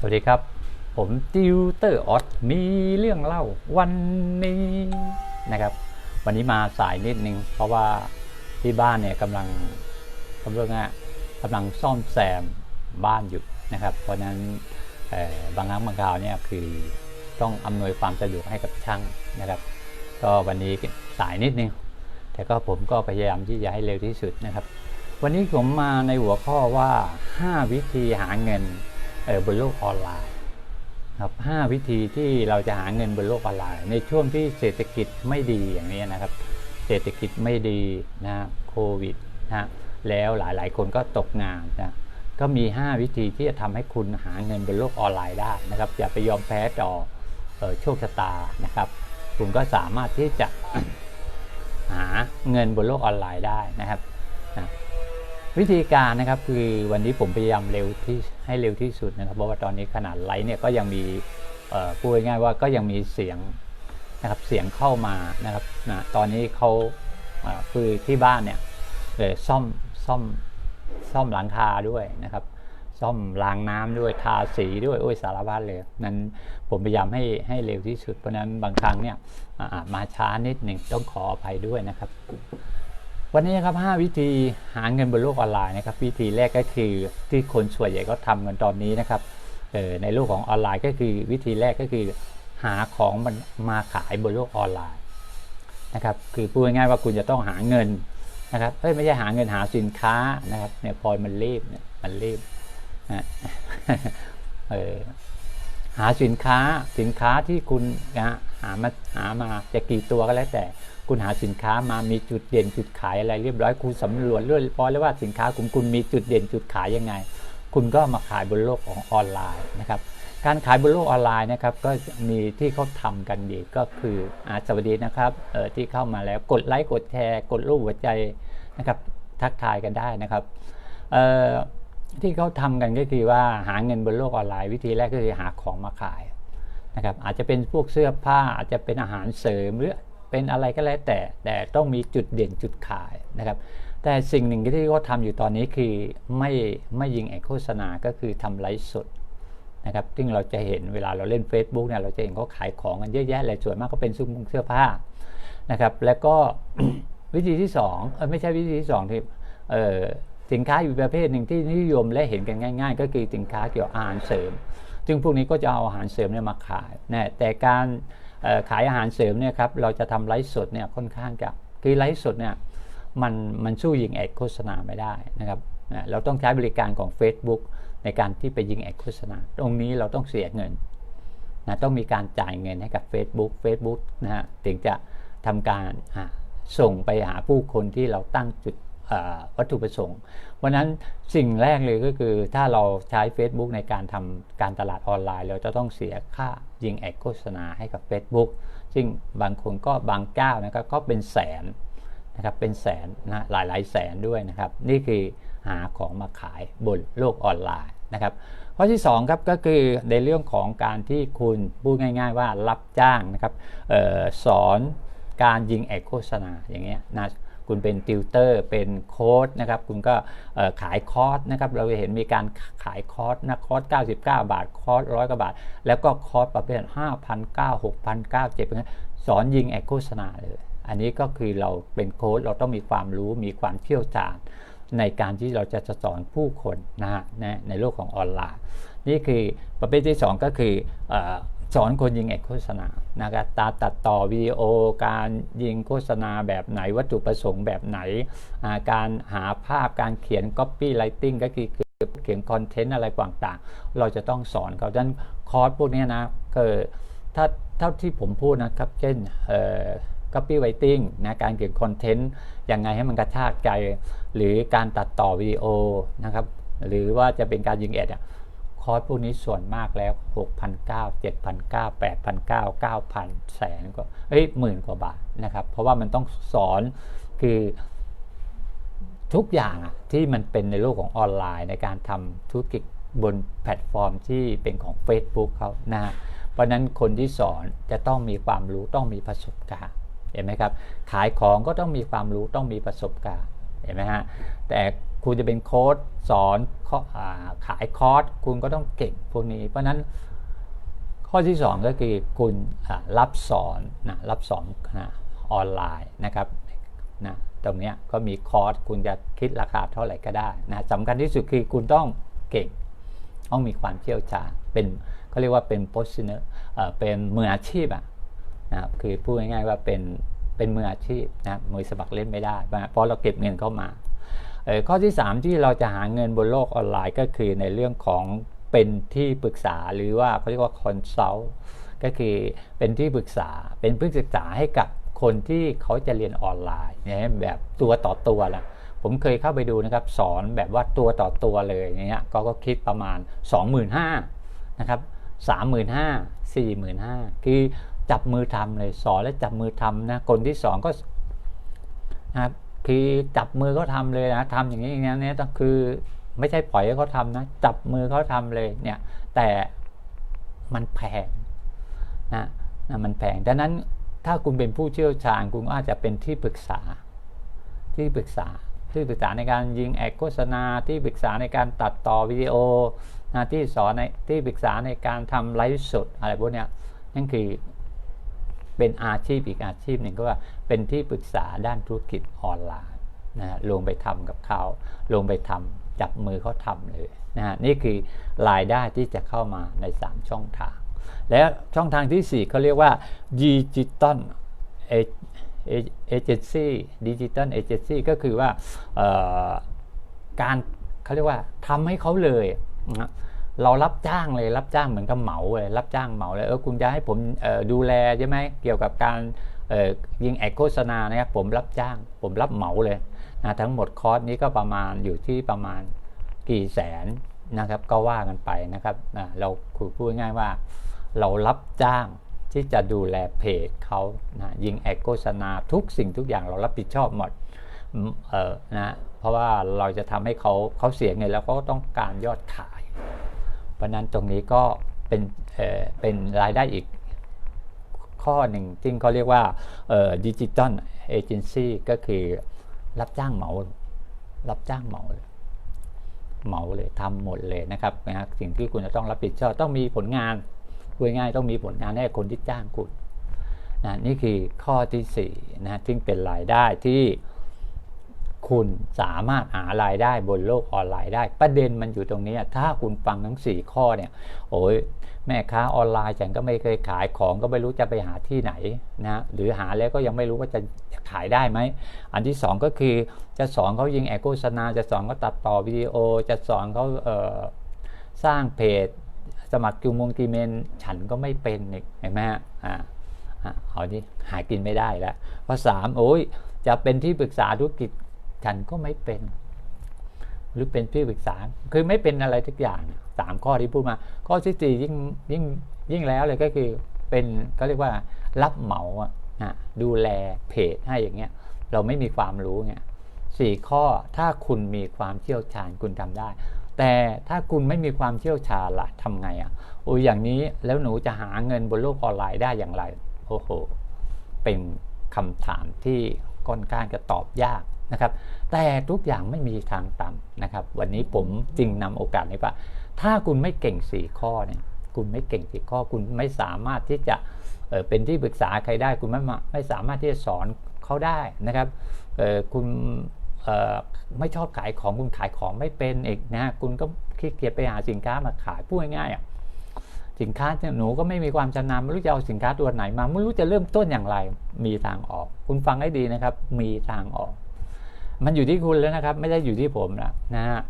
สวัสดีครับ ผมติวเตอร์ออสมีเรื่องเล่าวันนี้นะครับ วันนี้มาสายนิดนึง เพราะว่าที่บ้านเนี่ยกำลังกำลังอะกำลังซ่อมแซมบ้านอยู่นะครับ เพราะนั้นบางครั้งบางคราวเนี่ยคือต้องอำนวยความสะดวกให้กับช่างนะครับ ก็วันนี้สายนิดนึง แต่ก็ผมก็พยายามที่จะให้เร็วที่สุดนะครับ วันนี้ผมมาในหัวข้อว่า 5 วิธีหาเงิน บนโลกออนไลน์ครับ5วิธีที่เราจะหาเงินบนโลกออนไลน์ ในช่วงที่เศรษฐกิจไม่ดีอย่างนี้นะครับ เศรษฐกิจไม่ดีนะโควิดนะแล้วหลายๆ คนก็ตกงานนะก็มี 5 วิธีที่จะทำให้คุณหาเงินบนโลกออนไลน์ได้นะครับอย่าไปยอมแพ้ต่อเอ่อโชคชะตานะครับคุณก็สามารถที่จะหาเงินบนโลกออนไลน์ได้นะครับนะ วิธีการนะครับคือวันนี้ผมพยายามเร็วที่ให้เร็วที่สุดนะครับ เพราะว่าตอนนี้ขนาดไลฟ์เนี่ยก็ยังมีเอ่อพูดง่ายๆว่าก็ยังมีเสียงนะครับเสียงเข้ามานะครับนะตอนนี้เขาคือที่บ้านเนี่ยเออซ่อมซ่อมซ่อมหลังคาด้วยนะครับ ซ่อมรางน้ำด้วยทาสีด้วยโอ้ยสารพัดเลยนั้นผมพยายามให้ให้เร็วที่สุดเพราะนั้นบางครั้งเนี่ยมาช้านิดหนึ่งต้องขออภัยด้วยนะครับ วันนี้นะครับ 5 วิธีหาเงินบนโลกออนไลน์นะครับ วิธีแรกก็คือที่คนส่วนใหญ่ก็ทำกันตอนนี้นะครับออในโลกของออนไลน์ก็คือวิธีแรกก็คือ หาของมันมาขายบนโลกออนไลน์นะครับ คือพูดง่ายๆว่าคุณจะต้องหาเงินนะครับเอ้ยไม่ใช่หาเงินหาสินค้านะครับเนี่ยพลอยมันรีบเนี่ยมันรีบนะเออหาสินค้าสินค้าที่คุณนะหามาหามาจะกี่ตัวก็แล้วแต่ คุณหาสินค้ามามีจุดเด่นจุดขายอะไรเรียบร้อยคุณสำรวจเรียบร้อยแล้วว่าสินค้าคุณคุณมีจุดเด่นจุดขายยังไง คุณก็มาขายบนโลกของออนไลน์นะครับการขายบนโลกออนไลน์นะครับก็มีที่เขาทำกันดีก็คืออาสวัสดีนะครับเออที่เข้ามาแล้วกดไลค์กดแชร์ กดรูปหัวใจนะครับทักทายกันได้นะครับเอ่อที่เขาทำกันก็คือว่าหาเงินบนโลกออนไลน์ วิธีแรกก็คือหาของมาขายนะครับอาจจะเป็นพวกเสื้อผ้าอาจจะเป็นอาหารเสริมหรือ เป็นอะไรก็แล้วแต่ แต่ต้องมีจุดเด่นจุดขายนะครับ แต่สิ่งหนึ่งที่เขาทำอยู่ตอนนี้คือไม่ไม่ยิงแอดโฆษณาก็คือทำไลฟ์สดนะครับ ซึ่งเราจะเห็นเวลาเราเล่น Facebook เนี่ยเราจะเห็นเขาขายของกันเยอะแยะเลยส่วนมากก็เป็นซุ้มเสื้อผ้านะครับ แล้วก็วิธีที่สองเออไม่ใช่วิธีที่สองที่เออสินค้าอยู่ประเภทหนึ่งที่นิยมและเห็นกันง่าย ๆ ก็คือสินค้าเกี่ยวกับอาหารเสริม ซึ่งพวกนี้ก็จะเอาอาหารเสริมเนี่ยมาขายนะแต่การ ขายอาหารเสริมเนี่ยครับเราจะทำไลฟ์สดเนี่ยค่อนข้างจะคือไลฟ์สดเนี่ยมันมันสู้ยิงแอดโฆษณาไม่ได้นะครับเราต้องใช้บริการของ Facebook ในการที่ไปยิงแอดโฆษณา ตรงนี้เราต้องเสียเงินนะต้องมีการจ่ายเงินให้กับ Facebook Facebook นะฮะถึงจะทำการส่งไปหาผู้คนที่เราตั้งจุด วัตถุประสงค์เพราะฉะนั้นสิ่งแรกเลยก็คือถ้าเราใช้ Facebook ในการทำการตลาดออนไลน์ เราจะต้องเสียค่ายิงแอดโฆษณาให้กับ Facebook ซึ่งบางคนก็บางเจ้านะครับก็เป็นแสนนะครับเป็นแสนนะหลายหลายแสนด้วยนะครับ นี่คือหาของมาขายบนโลกออนไลน์นะครับข้อที่2ครับก็คือในเรื่องของการที่คุณพูดง่าย ๆ ว่ารับจ้างนะครับออสอนการยิงแอดโฆษณาอย่างเงี้ยนะ คุณเป็นติวเตอร์เป็นโค้ดนะครับคุณก็ขายคอร์สนะครับเราเห็นมีการขายคอร์สนะคอร์ส99 บาทคอร์สร้อยกว่าบาท แล้วก็คอร์สประเภท5,900 6,900 7,000สอนยิงแอดโฆษณาเลย อันนี้ก็คือเราเป็นโค้ชเราต้องมีความรู้มีความเชี่ยวชาญในการที่เราจะสอนผู้คนนะฮะในโลกของออนไลน์ นี่คือประเภทที่ 2 ก็คืออ สอนคนยิงแอดโฆษณานะครับตาตัดต่อวิดีโอ การยิงโฆษณาแบบไหนวัตถุประสงค์แบบไหนาการหาภาพการเขียน copywriting ก็คือเขียนคอนเทนต์อะไรต่างๆ เราจะต้องสอนเขาดังนั้นคอร์สพวกนี้นะคือถ้าเท่าที่ผมพูดนะครับ เช่นเอ่อ copywriting นะการเขียนคอนเทนต์ยังไงให้มันกระชากใจ หรือการตัดต่อวิดีโอนะครับ หรือว่าจะเป็นการยิงแอดอะ อร์สพวกนี้ส่วนมากแล้ว 6,900 7,900 8,900 9,000แสนก็เอ้ยหมื่นกว่าบาทนะครับ เพราะว่ามันต้องสอนคือทุกอย่างอะที่มันเป็นในโลกของออนไลน์ในการทำธุรกิจบนแพลตฟอร์มที่เป็นของ Facebook เขานะฮะเพราะนั้นคนที่สอนจะต้องมีความรู้ต้องมีประสบการณ์เห็นไหมครับ ขายของก็ต้องมีความรู้ต้องมีประสบการณ์เห็นไหมฮะแต่ คุณจะเป็นโค้ดสอนขายคอร์สคุณก็ต้องเก่งพวกนี้ เพราะนั้นข้อที่ 2 ก็คือคุณรับสอนนะรับสอนนะออนไลน์นะครับนะตรงนี้ก็มีคอร์สคุณจะคิดราคาเท่าไหร่ก็ได้นะสำคัญที่สุดคือคุณต้องเก่ง ต้องมีความเชี่ยวชาญเป็นเขาเรียกว่าเป็น professional เป็นมืออาชีพอะนะคือพูดง่ายๆว่าเป็นเป็นมืออาชีพนะมือสมัครเล่นไม่ได้เพราะเราเก็บเงินเข้ามา ข้อที่ 3 ที่เราจะหาเงินบนโลกออนไลน์ก็คือในเรื่องของเป็นที่ปรึกษาหรือว่าเขาเรียกว่าคอนซัลท์ก็คือเป็นที่ปรึกษาเป็นผู้ศึกษาให้กับคนที่เขาจะเรียนออนไลน์เนี่ยแบบตัวต่อตัวละผมเคยเข้าไปดูนะครับ สอนแบบว่าตัวต่อตัวเลยเนี่ยก็ก็คิดประมาณ 25,000นะครับ35,000 45,000คือจับมือทำเลยสอนและจับมือทำนะคนที่สอนก็นะครับ คือจับมือเขาทาเลยนะทำอย่างนี้อย่างนี้เนี่ยคือไม่ใช่ปล่อยให้เขาทำนะ จับมือเขาทำเลยเนี่ย แต่มันแพงนะนะมันแพงดังนั้นถ้าคุณเป็นผู้เชี่ยวชาญคุณอาจจะเป็นที่ปรึกษา ที่ปรึกษา ที่ปรึกษาในการยิงแอดโฆษณา ที่ปรึกษาในการตัดต่อวิดีโอนะที่สอนในที่ปรึกษาในการทำไลฟ์สดอะไรพวกนี้นั่นคือ เป็นอาชีพอีกอาชีพหนึ่งก็ว่าเป็นที่ปรึกษาด้านธุรกิจออนไลน์นะลงไปทำกับเขาลงไปทำจับมือเขาทำเลยนะฮะนี่คือรายได้ที่จะเข้ามาใน 3 ช่องทาง และช่องทางที่ 4เขาเรียกว่าดิจิตอลเอเจนซี่ดิจิตอลเอเจนซี่ก็คือว่าการเขาเรียกว่าทำให้เขาเลยนะ เรารับจ้างเลยรับจ้างเหมือนกับเหมาเลยรับจ้างเหมาเลยเออคุณจะให้ผมดูแลใช่ไหมเกี่ยวกับการยิงแอดโฆษณานะครับผมรับจ้าง ผมรับเหมาเลยนะทั้งหมดคอร์สนี้ก็ประมาณอยู่ที่ประมาณกี่แสนนะครับก็ว่ากันไปนะครับนะเราคือพูดง่ายว่า เรารับจ้างที่จะดูแลเพจเขานะยิงแอดโฆษณาทุกสิ่งทุกอย่างเรารับผิดชอบหมดเออนะเพราะว่าเราจะทำให้เขาเขาเสียเงินแล้วก็ต้องการยอดขาย เพราะนั้นตรงนี้ก็เป็นเเป็นรายได้อีกข้อหนึ่งที่เขาเรียกว่าดิจิตอลเอเจนซี่ก็คือรับจ้างเหมา รับจ้างเหมาเหมาเลยทำหมดเลยนะครับนะฮะสิ่งที่คุณจะต้องรับผิดชอบต้องมีผลงานพูดง่ายต้องมีผลงานให้คนที่จ้างคุณนะนี่คือข้อที่4นะซึ่งเป็นรายได้ที่ คุณสามารถหารายได้บนโลกออนไลน์ได้ ประเด็นมันอยู่ตรงนี้ ถ้าคุณฟังทั้ง 4 ข้อเนี่ย โอ้ยแม่ค้าออนไลน์ฉันก็ไม่เคยขายของก็ไม่รู้จะไปหาที่ไหนนะหรือหาแล้วก็ยังไม่รู้ว่าจะขายได้ไหม อันที่ 2 ก็คือจะสอนเขายิงแอโฆษณา จะสอนเขาตัดต่อวิดีโอ จะสอนเขาเสร้างเพจ สมัครกิวมงกีเมน ฉันก็ไม่เป็นเห็นไหมฮะอ่าเอาดิหากินไม่ได้แล้วข้อสามโอ้ยจะเป็นที่ปรึกษาธุรกิจ ฉันก็ไม่เป็น หรือเป็นที่ปรึกษา คือไม่เป็นอะไรทุกอย่างสามข้อที่พูดมา ข้อที่สี่ยิ่งยิ่งยิ่งแล้วเลยก็คือเป็นก็เรียกว่ารับเหมาอะนะดูแลเพจให้อย่างเงี้ย เราไม่มีความรู้เงี้ยสี่ข้อถ้าคุณมีความเชี่ยวชาญคุณทำได้ แต่ถ้าคุณไม่มีความเชี่ยวชาญละทำไงอะ่ะโอ้ยอย่างนี้แล้วหนูจะหาเงินบนโลกออนไลน์ได้อย่างไรโอ้โหเป็นคำถามที่ค่อนข้างจะตอบยาก นะครับ แต่ทุกอย่างไม่มีทางต่ำนะครับ วันนี้ผมจึงนำโอกาสนี้ว่า ถ้าคุณไม่เก่งสี่ข้อเนี่ยคุณไม่เก่งสี่ข้อคุณไม่สามารถที่จะเป็นที่ปรึกษาใครได้ คุณไม่ไม่สามารถที่จะสอนเขาได้นะครับคุณไม่ชอบขายของคุณขายของไม่เป็นอีกนะคุณก็ขี้เกียจไปหาสินค้ามาขายพูดง่ายๆสินค้าหนูก็ไม่มีความชำนาญไม่รู้จะเอาสินค้าตัวไหนมาไม่รู้จะเริ่มต้นอย่างไร มีทางออก คุณฟังให้ดีนะครับ มีทางออก มันอยู่ที่คุณแล้วนะครับ ไม่ได้อยู่ที่ผมนะนะฮะ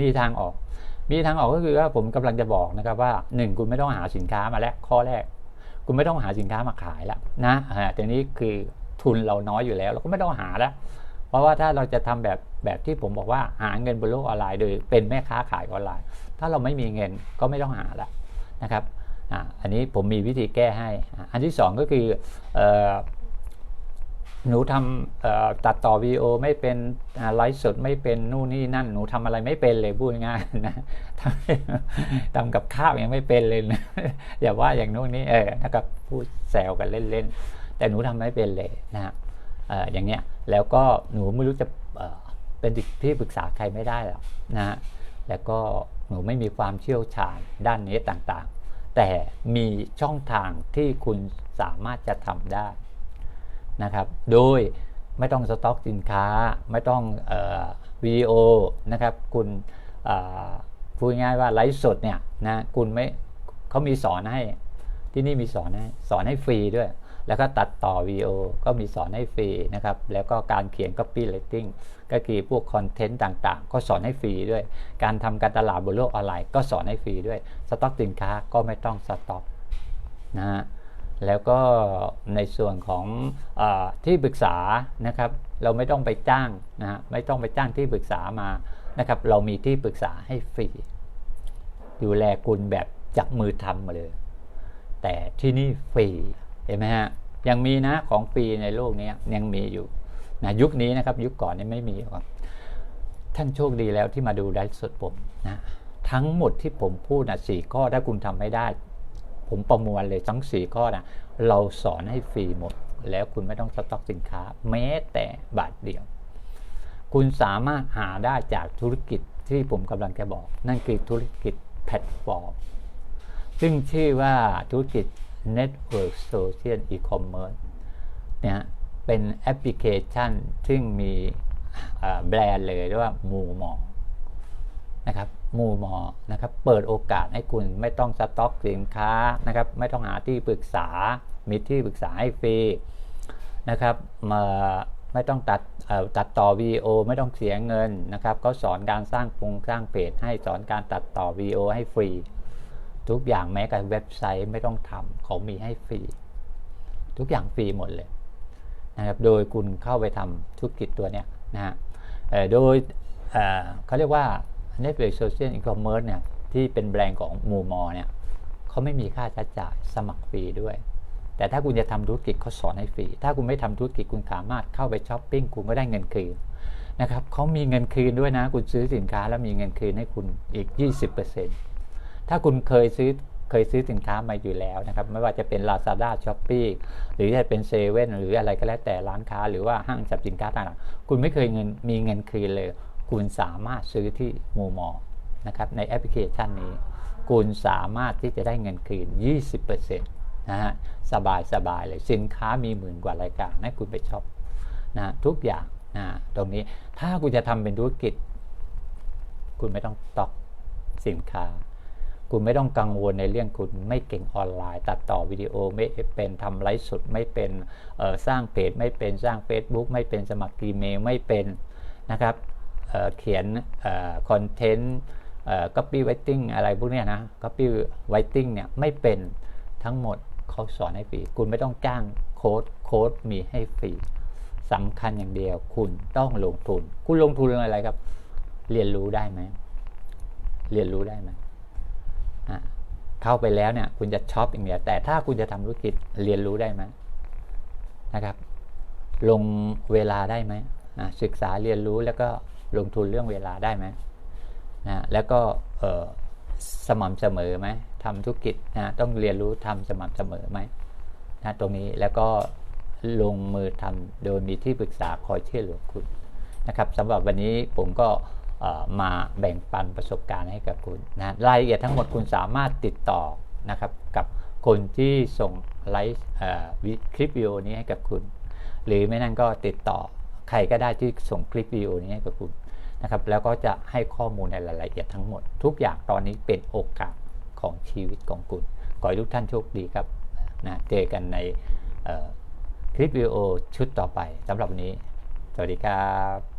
มีทางออก มีทางออกก็คือว่าผมกำลังจะบอกนะครับว่าหนึ่งคุณไม่ต้องหาสินค้ามาแล้วข้อแรก คุณไม่ต้องหาสินค้ามาขายแล้วนะฮะแต่นี้คือทุนเราน้อยอยู่แล้ว เราก็ไม่ต้องหาแล้ว เพราะว่าถ้าเราจะทำแบบแบบที่ผมบอกว่าหาเงินบนโลกออนไลน์โดยเป็นแม่ค้าขายออนไลน์ ถ้าเราไม่มีเงินก็ไม่ต้องหาแล้วนะครับออันนี้ผมมีวิธีแก้ให้ อันที่ 2 ก็คือ หนูทำตัดต่อวีโอไม่เป็นไลฟ์สดไม่เป็นนู่นนี่นั่น หนูทำอะไรไม่เป็นเลยพูดง่ายนะทำกับข้าวยังไม่เป็นเลยนะอย่าว่าอย่างนู้นนี่เออนะครับพูดแซวกันเล่นๆแต่หนูทำไม่เป็นเลยนะฮะอย่างเนี้ยแล้วก็หนูไม่รู้จะเป็นที่ปรึกษาใครไม่ได้หรอกนะฮะแล้วก็หนูไม่มีความเชี่ยวชาญด้านนี้ต่างๆ แต่มีช่องทางที่คุณสามารถจะทำได้ นะครับ โดยไม่ต้องสต็อกสินค้า ไม่ต้องออวิดีโอนะครับ คุณพูดง่ายว่าไลฟ์สดเนี่ยนะคุณไม่เขามีสอนให้ที่นี่มีสอนให้สอนให้ฟรีด้วย แล้วก็ตัดต่อวิดีโอก็มีสอนให้ฟรีนะครับ แล้วก็การเขียน copywriting ก็คือพวกคอนเทนต์ต่างๆ ก็สอนให้ฟรีด้วย การทำการตลาดบนโลกออนไลน์ก็สอนให้ฟรีด้วย สต็อกสินค้าก็ไม่ต้องสต็อกนะฮะ แล้วก็ในส่วนของอที่ปรึกษานะครับเราไม่ต้องไปจ้างนะฮะไม่ต้องไปจ้างที่ปรึกษามานะครับเรามีที่ปรึกษาให้ฟรีดูแลคุณแบบจากมือทำมาเลย แต่ที่นี่ฟรีเห็นไหมฮะยังมีนะของฟรีในโลกนี้ยังมีอยู่นะยุคนี้นะครับยุคก่อนนี่ไม่มีครับท่านโชคดีแล้วที่มาดูไลฟ์สดผมนะทั้งหมดที่ผมพูดนะสี่ข้อถ้าคุณทำไม่ได้ ผมประมวลเลยทั้งสี่ข้อนะเราสอนให้ฟรีหมด แล้วคุณไม่ต้องสต็อกสินค้า แม้แต่บาทเดียว คุณสามารถหาได้จากธุรกิจที่ผมกำลังจะบอก นั่นคือธุรกิจแพลตฟอร์ม ซึ่งชื่อว่าธุรกิจ Network Social E-commerce เนี่ยเป็นแอปพลิเคชันซึ่งมีแบรนด์เลยเรียกว่ามูมอ นะครับมูมอนะครับเปิดโอกาสให้คุณไม่ต้องสต็อกสินค้านะครับไม่ต้องหาที่ปรึกษา มีที่ปรึกษาให้ฟรีนะครับมาไม่ต้องตัดตัดต่อวีโอไม่ต้องเสียเงินนะครับเขาสอนการสร้างปรุงสร้างเพจให้สอนการตัดต่อวีโอให้ฟรี ทุกอย่างแม้กับเว็บไซต์ไม่ต้องทำเขามีให้ฟรี ทุกอย่างฟรีหมดเลยนะครับโดยคุณเข้าไปทำธุรกิจตัวเนี้ยนะฮะโดยเขาเรียกว่า Network Social E-commerce เนี่ยที่เป็นแบรนด์ของมูมอเนี่ยเขาไม่มีค่าใช้จ่ายสมัครฟรีด้วย แต่ถ้าคุณจะทำธุรกิจเขาสอนให้ฟรี ถ้าคุณไม่ทำธุรกิจคุณสามารถเข้าไปช้อปปิ้งคุณก็ได้เงินคืนนะครับเขามีเงินคืนด้วยนะ คุณซื้อสินค้าแล้วมีเงินคืนให้คุณอีก 20%ถ้าคุณเคยซื้อเคยซื้อสินค้ามาอยู่แล้วนะครับ ไม่ว่าจะเป็น Lazada s h o p e e หรือจะเป็นเซเว่นหรืออะไรก็แล้วแต่ร้านค้าหรือว่าห้างสรรพสินค้าต่างๆคุณไม่เคยเงินมีเงินคืนเลย คุณสามารถซื้อที่มูมอนะครับในแอปพลิเคชันนี้ คุณสามารถที่จะได้เงินคืน 20%นะฮะสบายสบายเลยสินค้ามีหมื่นกว่ารายการให้คุณไปช็อปนะทุกอย่างนะตรงนี้ถ้าคุณจะทำเป็นธุรกิจ คุณไม่ต้องตอกสินค้า คุณไม่ต้องกังวลในเรื่องคุณไม่เก่งออนไลน์ ตัดต่อวิดีโอไม่เป็นทำไลฟ์สดไม่เป็นสร้างเพจไม่เป็นสร้าง Facebook ไม่เป็นสมัครอีเมลไม่เป็นนะครับ เขียนคอนเทนต์เอ่อ copywriting อะไรพวกนี้นะ copywriting เนี่ยไม่เป็นทั้งหมดเขาสอนให้ฟรี คุณไม่ต้องจ้างโค้ดโค้ดมีให้ฟรีสำคัญอย่างเดียว คุณต้องลงทุน คุณลงทุนเรื่องอะไรครับ เรียนรู้ได้ไหม เรียนรู้ได้ไหมเข้าไปแล้วเนี่ย คุณจะช็อปอย่างเดียวแต่ถ้าคุณจะทำธุรกิจเรียนรู้ได้ไหมนะครับ ลงเวลาได้ไหมศึกษาเรียนรู้แล้วก็ ลงทุนเรื่องเวลาได้ไหมนะแล้วก็สม่ำเสมอไหมทำธุรกิจนะต้องเรียนรู้ทำสม่ำเสมอไหมนะตรงนี้แล้วก็ลงมือทำโดยมีที่ปรึกษาคอยเช่วยเหลือคุณนะครับสำหรับวันนี้ผมก็มาแบ่งปันประสบการณ์ให้กับคุณนะรายละเอียดทั้งหมดคุณสามารถติดต่อนะครับกับคนที่ส่งไลฟ์คลิปวิดีโอนี้ให้กับคุณ หรือไม่นั่นก็ติดต่อ ใครก็ได้ที่ส่งคลิปวิดีโอนี้ให้กับคุณนะครับแล้วก็จะให้ข้อมูลในรายละเอียดทั้งหมด ทุกอย่างตอนนี้เป็นโอกาสของชีวิตของคุณ ขอให้ทุกท่านโชคดีครับนะเจอกันในคลิปวิดีโอชุดต่อไปสำหรับวันนี้ สวัสดีครับ